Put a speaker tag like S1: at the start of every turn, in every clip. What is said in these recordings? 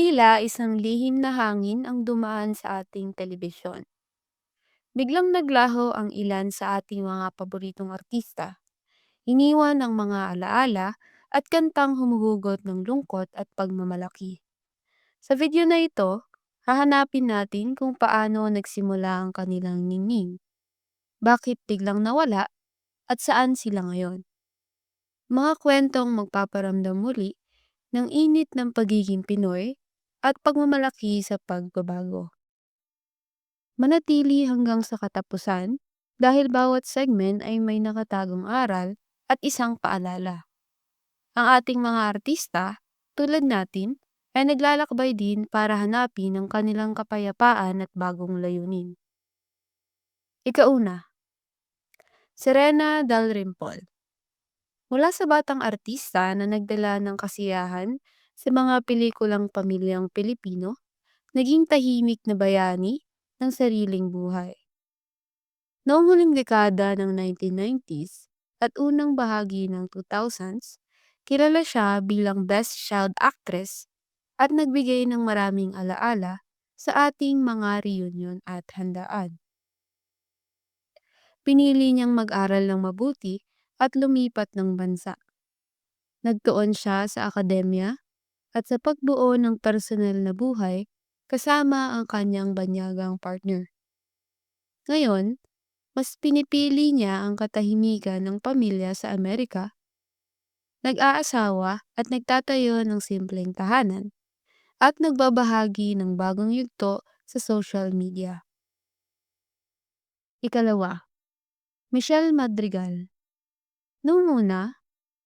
S1: Tila isang lihim na hangin ang dumaan sa ating telebisyon. Biglang naglaho ang ilan sa ating mga paboritong artista. Iniwan ang mga alaala at kantang humuhugot ng lungkot at pagmamalaki. Sa video na ito, hahanapin natin kung paano nagsimula ang kanilang ningning, bakit biglang nawala, at saan sila ngayon. Mga kwentong magpaparamdam muli ng init ng pagiging Pinoy at pagmamalaki sa pagbabago. Manatili hanggang sa katapusan dahil bawat segment ay may nakatagong aral at isang paalala. Ang ating mga artista, tulad natin, ay naglalakbay din para hanapin ang kanilang kapayapaan at bagong layunin. Ikauna, Serena Dalrymple Mula sa batang artista na nagdala ng kasiyahan sa mga pelikulang pamilyang Pilipino, naging tahimik na bayani ng sariling buhay. Noong huling dekada ng 1990s at unang bahagi ng 2000s, kilala siya bilang Best Child Actress at nagbigay ng maraming alaala sa ating mga reunion at handaan. Pinili niyang mag-aral ng mabuti at lumipat ng bansa. Nagtuon siya sa akademya at sa pagbuo ng personal na buhay kasama ang kanyang banyagang partner. Ngayon, mas pinipili niya ang katahimikan ng pamilya sa Amerika, nag-aasawa at nagtatayo ng simpleng tahanan, at nagbabahagi ng bagong yugto sa social media. Ikalawa, Michelle Madrigal Noong una,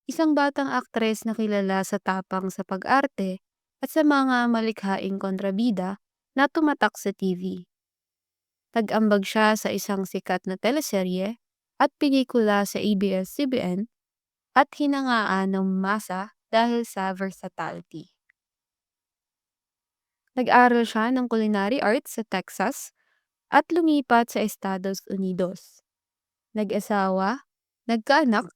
S1: isang batang aktres na kilala sa tapang sa pag-arte at sa mga malikhaing kontrabida na tumatak sa TV. Tag-ambag siya sa isang sikat na teleserye at pelikula sa ABS-CBN at hinangaan ng masa dahil sa versatility. Nag-aral siya ng culinary arts sa Texas at lumipat sa Estados Unidos. Nag-asawa, nagkaanak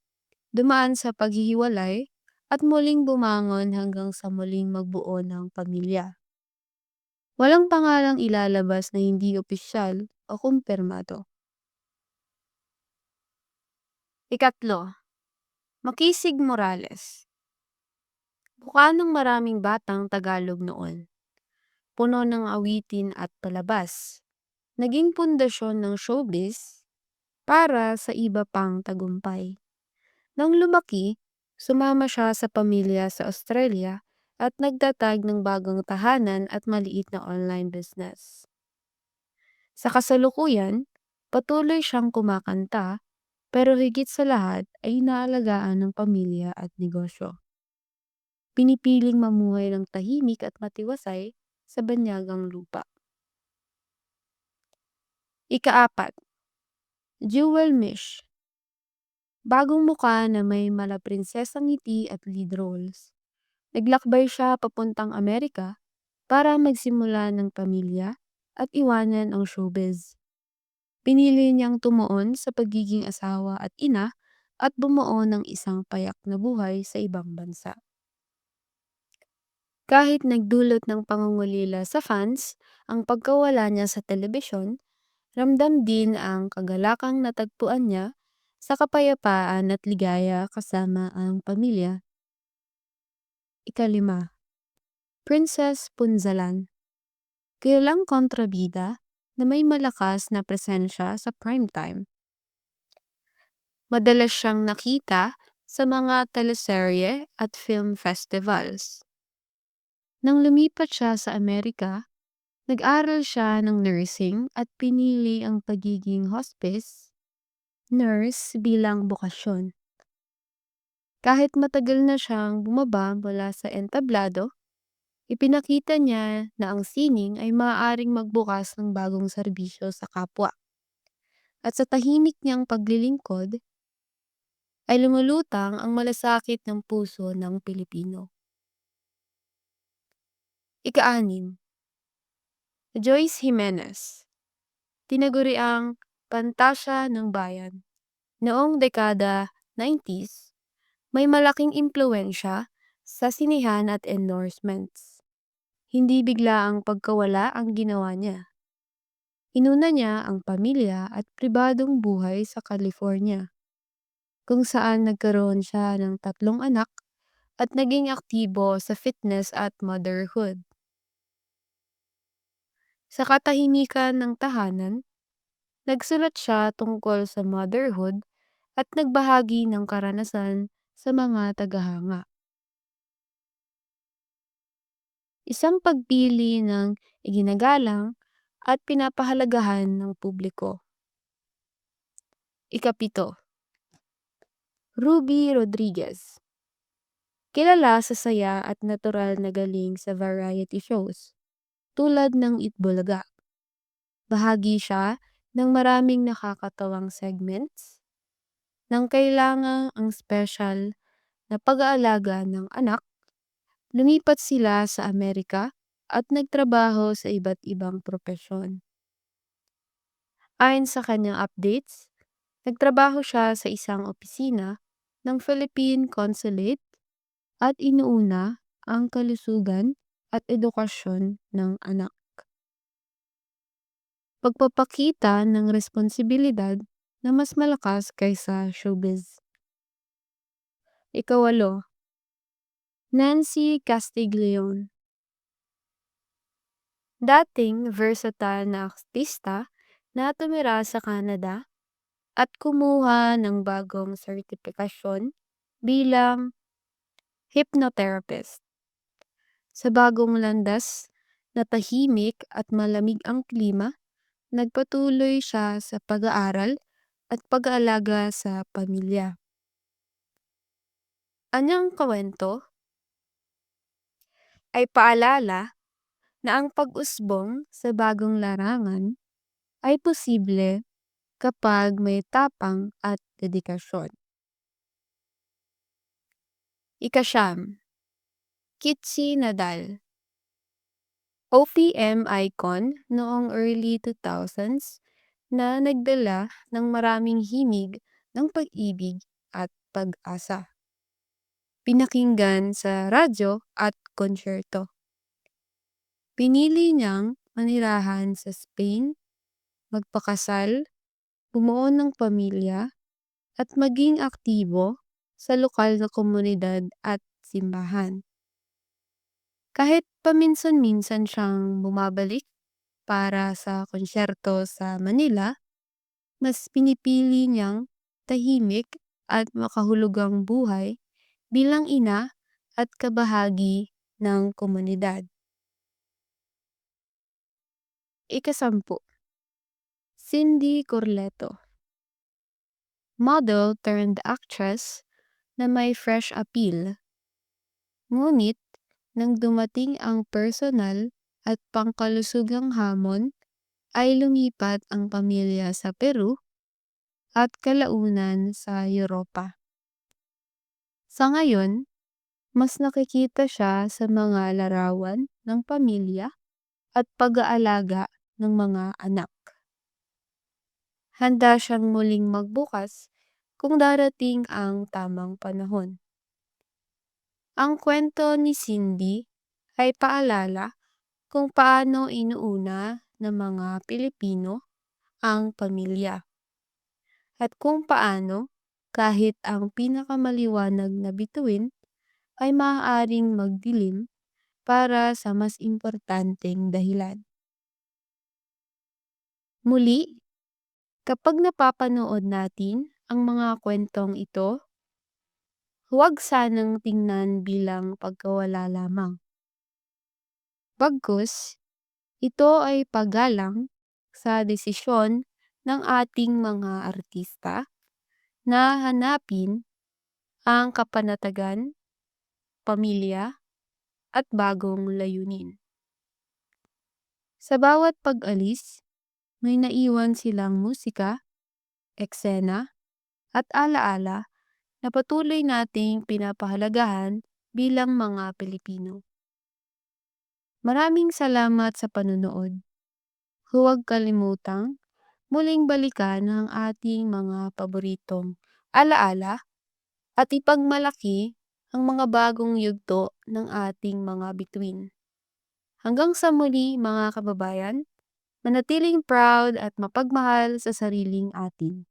S1: dumaan sa paghihiwalay at muling bumangon hanggang sa muling magbuo ng pamilya. Walang pangalang ilalabas na hindi opisyal o kumpirmado. Ikatlo, Makisig Morales Mukha ng maraming batang Tagalog noon. Puno ng awitin at palabas. Naging pundasyon ng showbiz para sa iba pang tagumpay. Nang lumaki, sumama siya sa pamilya sa Australia at nagtatag ng bagong tahanan at maliit na online business. Sa kasalukuyan, patuloy siyang kumakanta pero higit sa lahat ay inaalagaan ng pamilya at negosyo. Pinipiling mamuhay ng tahimik at matiwasay sa banyagang lupa. Ikaapat, Jewel Mish Bagong mukha na may malaprinsesang ngiti at lead roles. Naglakbay siya papuntang Amerika para magsimula ng pamilya at iwanan ang showbiz. Pinili niyang tumuon sa pagiging asawa at ina at bumuo ng isang payak na buhay sa ibang bansa. Kahit nagdulot ng pangungulila sa fans ang pagkawala niya sa telebisyon, ramdam din ang kagalakang natagpuan niya sa kapayapaan at ligaya kasama ang pamilya. Ikalima, Princess Punzalan Kilalang kontrabida na may malakas na presensya sa primetime. Madalas siyang nakita sa mga teleserye at film festivals. Nang lumipat siya sa Amerika, nag-aral siya ng nursing at pinili ang pagiging hospice nurse bilang bokasyon. Kahit matagal na siyang bumaba mula sa entablado, ipinakita niya na ang sining ay maaaring magbukas ng bagong serbisyo sa kapwa. At sa tahimik niyang paglilingkod, ay lumulutang ang malasakit ng puso ng Pilipino. Ikaanim, Joyce Jimenez Tinaguri ang Pantasya ng Bayan. Noong dekada 90s, may malaking impluensya sa sinihan at endorsements. Hindi biglaang pagkawala ang ginawa niya. Inuna niya ang pamilya at pribadong buhay sa California, kung saan nagkaroon siya ng tatlong anak at naging aktibo sa fitness at motherhood. Sa katahimikan ng tahanan, nagsulat siya tungkol sa motherhood at nagbahagi ng karanasan sa mga tagahanga. Isang pagpili ng iginagalang at pinapahalagahan ng publiko. Ikapito. Ruby Rodriguez Kilala sa saya at natural na galing sa variety shows, tulad ng Itbulaga. Bahagi siya ng maraming nakakatawang segments nang kailangan ang special na pag-aalaga ng anak, lumipat sila sa Amerika at nagtrabaho sa iba't ibang propesyon. Ayon sa kanyang updates, nagtrabaho siya sa isang opisina ng Philippine Consulate at inuuna ang kalusugan at edukasyon ng anak. Pagpapakita ng responsibilidad na mas malakas kaysa showbiz. Ikawalo, Nancy Castiglione Dating versatile na artista na tumira sa Canada at kumuha ng bagong sertipikasyon bilang hypnotherapist. Sa bagong landas na tahimik at malamig ang klima, nagpatuloy siya sa pag-aaral at pag-aalaga sa pamilya. Anyang kwento ay paalala na ang pag-usbong sa bagong larangan ay posible kapag may tapang at dedikasyon. Ikasyam, Kitsi Nadal OPM icon noong early 2000s na nagdala ng maraming himig ng pag-ibig at pag-asa. Pinakinggan sa radyo at konsyerto. Pinili niyang manirahan sa Spain, magpakasal, bumuo ng pamilya, at maging aktibo sa lokal na komunidad at simbahan. Kahit paminsan-minsan siyang bumabalik para sa konsyerto sa Manila, mas pinipili niyang tahimik at makahulugang buhay bilang ina at kabahagi ng komunidad. Ikasampu, Cindy Corleto Model turned actress na may fresh appeal. Ngunit, nang dumating ang personal at pangkalusugang hamon, ay lumipat ang pamilya sa Peru at kalaunan sa Europa. Sa ngayon, mas nakikita siya sa mga larawan ng pamilya at pag-aalaga ng mga anak. Handa siyang muling magbukas kung darating ang tamang panahon. Ang kwento ni Cindy ay paalala kung paano inuuna ng mga Pilipino ang pamilya. At kung paano kahit ang pinakamaliwanag na bituin ay maaaring magdilim para sa mas importanteng dahilan. Muli, kapag napapanood natin ang mga kwentong ito, huwag sanang tingnan bilang pagkawala lamang. Bagkus, ito ay paggalang sa desisyon ng ating mga artista na hanapin ang kapanatagan, pamilya, at bagong layunin. Sa bawat pag-alis, may naiwan silang musika, eksena, at alaala na patuloy nating pinapahalagahan bilang mga Pilipino. Maraming salamat sa panunood. Huwag kalimutang muling balikan ang ating mga paboritong alaala at ipagmalaki ang mga bagong yugto ng ating mga bituin. Hanggang sa muli mga kababayan, manatiling proud at mapagmahal sa sariling atin.